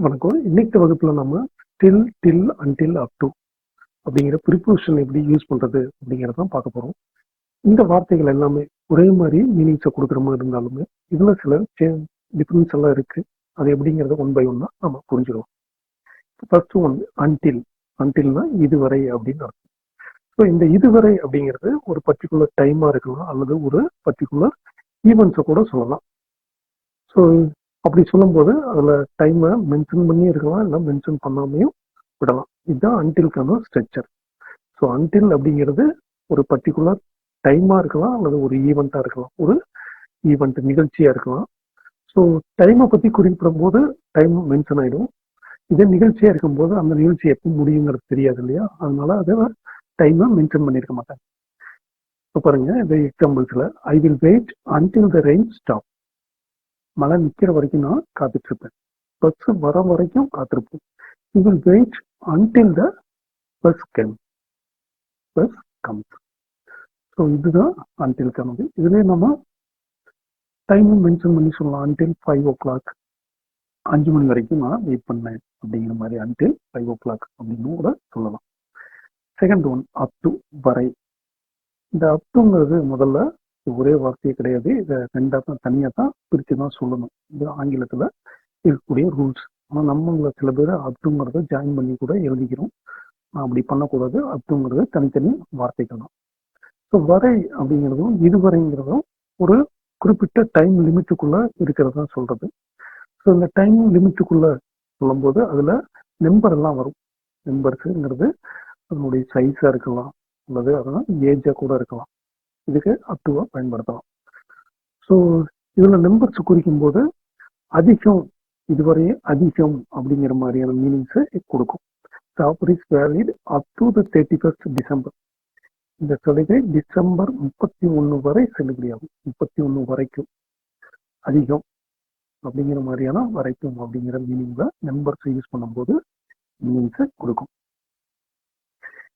வணக்கம். இன்னைக்கு வகுப்புல நம்ம till till until up to அப்படிங்கிற ப்ரிப்போஷன் எப்படி யூஸ் பண்றது அப்படிங்கறதான் பார்க்க போறோம். இந்த வார்த்தைகள் எல்லாமே ஒரே மாதிரி மீனிங்ஸை கொடுக்குற மாதிரி இருந்தாலுமே இதுல சில டிஃபரன்ஸ் எல்லாம் இருக்கு. அது எப்படிங்கறத ஒன் பை ஒன்னா நம்ம புரிஞ்சிடும் ஃபர்ஸ்ட் ஒன் அன்டில் அன்டில்னா இதுவரை அப்படின்னு அர்த்தம். ஸோ இந்த இதுவரை அப்படிங்கிறது ஒரு பர்டிகுலர் டைமா இருக்கலாம் அல்லது ஒரு பர்டிகுலர் ஈவெண்ட்ஸை கூட சொல்லலாம். ஸோ அப்படி சொல்லும்போது அதில் டைமை மென்ஷன் பண்ணி இருக்கலாம் இல்லை மென்ஷன் பண்ணாமையும் விடலாம். இதுதான் அன்டில்கான ஸ்ட்ரக்சர் ஸோ அன்டில் அப்படிங்கிறது ஒரு பர்டிகுலர் டைமாக இருக்கலாம் அல்லது ஒரு ஈவெண்ட்டாக இருக்கலாம். ஒரு ஈவெண்ட் நிகழ்ச்சியாக இருக்கலாம். ஸோ டைமை பற்றி குறிப்பிடும் போது டைம் மென்ஷன் ஆகிடும் இதே நிகழ்ச்சியாக இருக்கும்போது அந்த நிகழ்ச்சி எப்போ முடியுங்கிறது தெரியாது இல்லையா? அதனால அதை டைமை மென்ஷன் பண்ணியிருக்க மாட்டாங்க இப்போ பாருங்க இந்த எக்ஸாம்பிள்ஸில் I will wait until the rain stop மழை நிற்கிற வரைக்கும் நான் காத்துட்டு இருப்பேன் பஸ் வர வரைக்கும் காத்திருப்போம் you will wait until the bus came bus comes so இதுதான் அன்டில் கனவு இதுலேயே நம்ம டைமும் மென்ஷன் பண்ணி சொல்லலாம். அன்டில் ஃபைவ் ஓ கிளாக் அஞ்சு மணி வரைக்கும் நான் வெயிட் பண்ணேன் அப்படிங்கிற மாதிரி அன்டில் ஃபைவ் ஓ கிளாக் அப்படின்னு கூட சொல்லலாம். செகண்ட் ஒன் அப் டு வரை. இந்த அப்டுங்கிறது முதல்ல ஒரே வார்த்தையே கிடையாது. இதை ரெண்டாக தான் தனியாக தான் பிரித்து தான் சொல்லணும். இது ஆங்கிலத்தில் இருக்கக்கூடிய ரூல்ஸ் ஆனால் நம்மள சில பேர் அப்படிங்கிறத ஜாயின் பண்ணி கூட எழுதிக்கிறோம். அப்படி பண்ணக்கூடாது. அப்டுங்கிறது தனித்தனி வார்த்தைகள் தான். ஸோ வரை அப்படிங்கிறதும் இதுவரைங்கிறதும் ஒரு குறிப்பிட்ட டைம் லிமிட்டுக்குள்ளே இருக்கிறதா சொல்கிறது ஸோ இந்த டைம் லிமிட்டுக்குள்ளே சொல்லும்போது அதில் நம்பர் எல்லாம் வரும். நம்பர்ஸுங்கிறது அதனுடைய சைஸாக இருக்கலாம். அல்லது அதெல்லாம் ஏஜாக கூட இருக்கலாம். இதுக்கு அப்டுவா பயன்படுத்தலாம். ஸோ இதில் நம்பர்ஸ் குறிக்கும் போது அதிகம் இதுவரை அதிகம் அப்படிங்கிற மாதிரியான மீனிங்ஸை கொடுக்கும். Offer is valid up to the thirty first December இந்த சலுகை டிசம்பர் முப்பத்தி ஒன்று வரை செல்லுபடியாகும் முப்பத்தி ஒன்று வரைக்கும் அதிகம் அப்படிங்கிற மாதிரியான வரைக்கும் அப்படிங்கிற மீனிங்ல நம்பர்ஸை யூஸ் பண்ணும்போது மீனிங்ஸை கொடுக்கும்.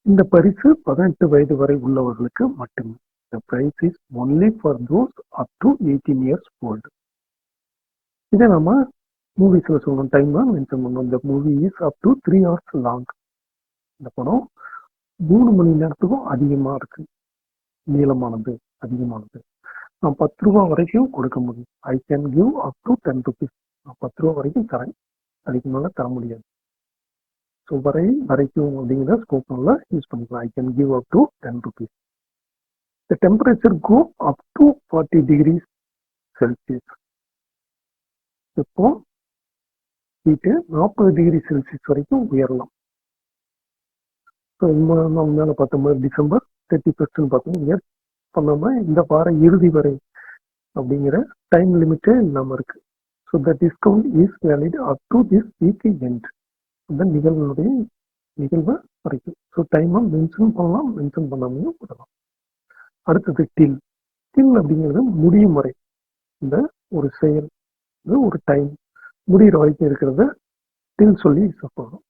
இந்த பரிசு பதினெட்டு வயது வரை உள்ளவர்களுக்கு மட்டுமே. The price is only for those up to 18 years old. இதை நம்ம மூவிஸ்ல சொல்லணும் டைம் மென்ஷன் பண்ணோம். இந்த movie is up to three hours long இந்த படம் மூணு மணி நேரத்துக்கும் அதிகமா இருக்கு. நீளமானது அதிகமானது. நான் பத்து ரூபா வரைக்கும் கொடுக்க முடியும். I can give up to ten rupees நான் பத்து ரூபா வரைக்கும் தரேன். அதுக்கு மேலே தர முடியாது. ஸோ வரை வரைக்கும் அப்படிங்கிற ஸ்கோப்ல யூஸ் பண்ணிக்கலாம். I can give up to ten rupees the temperature go up to 40 degrees Celsius. இப்போ ஹீட்டு நாற்பது டிகிரி செல்சியஸ் வரைக்கும் உயரலாம். ஸோ நம்ம மேலே பார்த்த மாதிரி டிசம்பர் தேர்ட்டி ஃபர்ஸ்ட்னு பார்த்தோம்னா இயர் பண்ணாம இந்த வார இறுதி வரை அப்படிங்கிற டைம் லிமிட்டே இல்லாமல் இருக்கு. So the discount is valid up to this weekend அந்த நிகழ்வுடைய நிகழ்வு வரைக்கும் ஸோ டைமாக மென்ஷன் பண்ணலாம் மென்ஷன் பண்ணாமையும் விடலாம். அடுத்தது டில் டில் அப்படிங்கிறது முடியும் வரை. இந்த ஒரு செயல் ஒரு டைம் முடிகிற வரைக்கும் இருக்கிறத டில் சொல்லி சொல்லணும்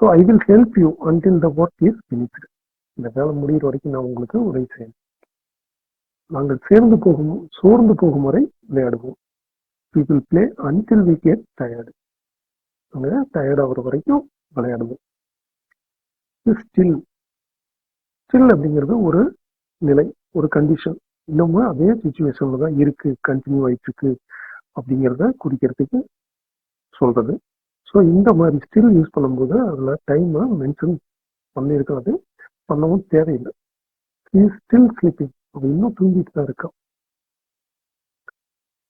so I will help you until the work is finished இந்த வேலை முடிகிற வரைக்கும் நான் உங்களுக்கு உதவி செய்யணும். நாங்கள் சேர்ந்து போகும் சோர்ந்து போகும் வரை விளையாடுவோம். We will play until we get tired நாங்கள் டயர்ட் ஆகிற வரைக்கும் விளையாடுவோம். ஸ்டில் ஸ்டில் அப்படிங்கிறது ஒரு நிலை ஒரு கண்டிஷன் இன்னமும் அதே சுச்சுவேஷன்ல தான் இருக்கு கண்டினியூ ஆயிட்டு இருக்கு அப்படிங்கிறத குறிக்கிறதுக்கு சொல்றது. ஸோ இந்த மாதிரி ஸ்டில் யூஸ் பண்ணும்போது அதில் டைமை மென்ஷன் பண்ணியிருக்காது பண்ணவும் தேவையில்லை. ஸ்டில் ஸ்லீப்பிங் அவன் இன்னும் தூங்கிட்டு தான் இருக்கான்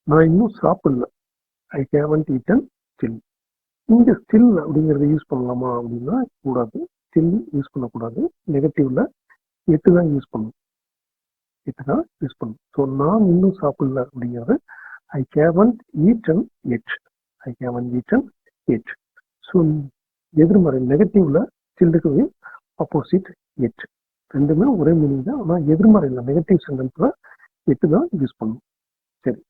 நான் இன்னும் சாப்பிடல. ஐ ஹேவன்ட் ஈட்டன் ஸ்டில் இந்த ஸ்டில் அப்படிங்கிறத யூஸ் பண்ணலாமா அப்படின்னா கூடாது. ஸ்டில் யூஸ் பண்ணக்கூடாது. நெகட்டிவ்ல எட்டு தான் யூஸ் பண்ணணும். இதுதான் யூஸ் பண்ணும் ஸோ நான் இன்னும் சாப்பிடல அப்படிங்கிறது I haven eaten Ed I haven eaten Ed so எதிர்மறை நெகட்டிவ்ல சில்லுக்கு ஆப்போசிட் எட் ரெண்டுமே ஒரே மீனிங் தான். ஆனால் எதிர்மறையில் நெகட்டிவ் சென்டென்ஸில் எட்டு தான் யூஸ் பண்ணும் சரி.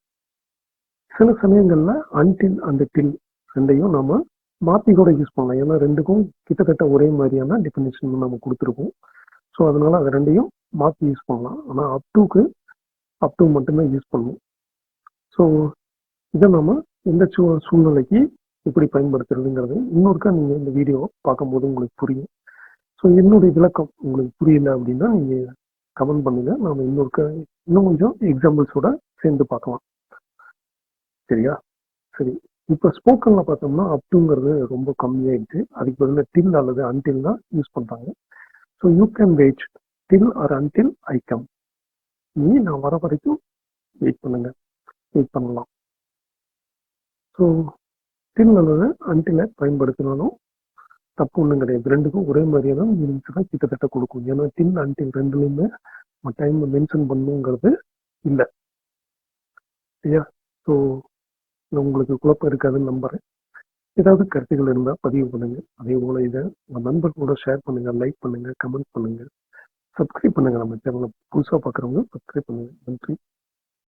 சில சமயங்களில் அன்டில் அந்த டில் ரெண்டையும் நம்ம மாற்றி கூட யூஸ் பண்ணலாம். ஏன்னா ரெண்டுக்கும் கிட்டத்தட்ட ஒரே மாதிரியான டெஃபினேஷன் நம்ம கொடுத்துருக்கோம். ஸோ அதனால அது ரெண்டையும் மாற்றி யூஸ் பண்ணலாம். ஆனால் அப் டூக்கு அப் டூ மட்டுமே யூஸ் பண்ணுவோம் ஸோ இதை நம்ம எந்த சூ சூழ்நிலைக்கு எப்படி பயன்படுத்துறதுங்கிறது இன்னொருக்கா நீங்கள் இந்த வீடியோ பார்க்கும்போது உங்களுக்கு புரியும். ஸோ என்னுடைய விளக்கம் உங்களுக்கு புரியல அப்படின்னா நீங்கள் கமெண்ட் பண்ணுங்க. நாம இன்னொருக்க இன்னும் கொஞ்சம் எக்ஸாம்பிள்ஸோட சேர்ந்து பார்க்கலாம். சரியா? சரி. இப்போ ஸ்போக்கனில் பார்த்தோம்னா அப்டுங்கிறது ரொம்ப கம்மியாயிடுச்சு. அதுக்கு பதிலாக டில் அல்லது அன்டில் தான் யூஸ் பண்ணுறாங்க so you can wait till or until I come நீ நான் வர வரைக்கும் வெயிட் பண்ணுங்க. வெயிட் பண்ணலாம். ஸோ டில் அல்லது அன்டில பயன்படுத்தினாலும் தப்பு ஒன்றும் கிடையாது. ரெண்டுக்கும் ஒரே மாதிரியான மீனிங்ஸ் தான் கிட்டத்தட்ட கொடுக்கும். ஏன்னா டில் அன்டில் ரெண்டுலையுமே டைம் மென்ஷன் பண்ணுங்கிறது இல்லை. சரியா ஸோ உங்களுக்கு குழப்பம் இருக்காதுன்னு நம்புறேன். ஏதாவது கருத்துக்கள் இருந்தால் பதிவு பண்ணுங்க. அதே போல இதை உங்க நண்பர்களோட ஷேர் பண்ணுங்க லைக் பண்ணுங்க கமெண்ட் பண்ணுங்க. சப்ஸ்கிரைப் பண்ணுங்க நம்ம சேனலை. புதுசாக பார்க்குறவங்க சப்ஸ்கிரைப் பண்ணுங்க. நன்றி.